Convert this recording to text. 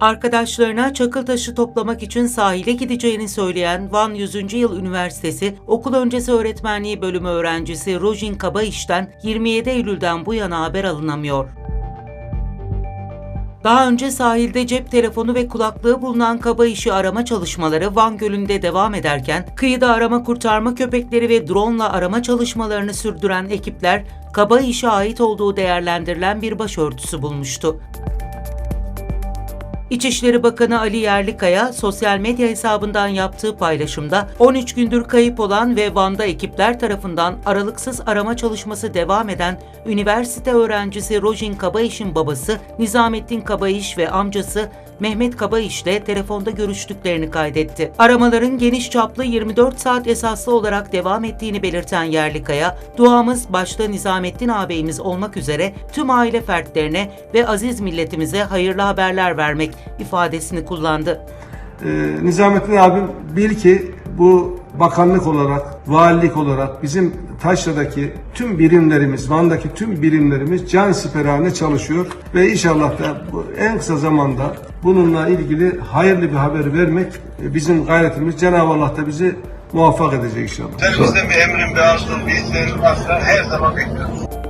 Arkadaşlarına çakıl taşı toplamak için sahile gideceğini söyleyen Van 100. Yıl Üniversitesi Okul Öncesi Öğretmenliği Bölümü öğrencisi Rojin Kabaiş'ten 27 Eylül'den bu yana haber alınamıyor. Daha önce sahilde cep telefonu ve kulaklığı bulunan kaba işi arama çalışmaları Van Gölü'nde devam ederken, kıyıda arama kurtarma köpekleri ve drone arama çalışmalarını sürdüren ekipler, kaba işe ait olduğu değerlendirilen bir başörtüsü bulmuştu. İçişleri Bakanı Ali Yerlikaya sosyal medya hesabından yaptığı paylaşımda 13 gündür kayıp olan ve Van'da ekipler tarafından aralıksız arama çalışması devam eden üniversite öğrencisi Rojin Kabayiş'in babası Nizamettin Kabayiş ve amcası Mehmet Kabayiş ile telefonda görüştüklerini kaydetti. Aramaların geniş çaplı 24 saat esaslı olarak devam ettiğini belirten Yerlikaya, duamız başta Nizamettin ağabeyimiz olmak üzere tüm aile fertlerine ve aziz milletimize hayırlı haberler vermek ifadesini kullandı. Ee, Nizamettin abim bil ki bu bakanlık olarak, valilik olarak bizim Taşra'daki tüm birimlerimiz, Van'daki tüm birimlerimiz can siperhane çalışıyor ve inşallah da bu en kısa zamanda bununla ilgili hayırlı bir haber vermek e, bizim gayretimiz. Cenab-ı Allah da bizi muvaffak edecek inşallah. Elimizden bir emrin, bir arzun, bir isteğin varsa her zaman bekliyoruz.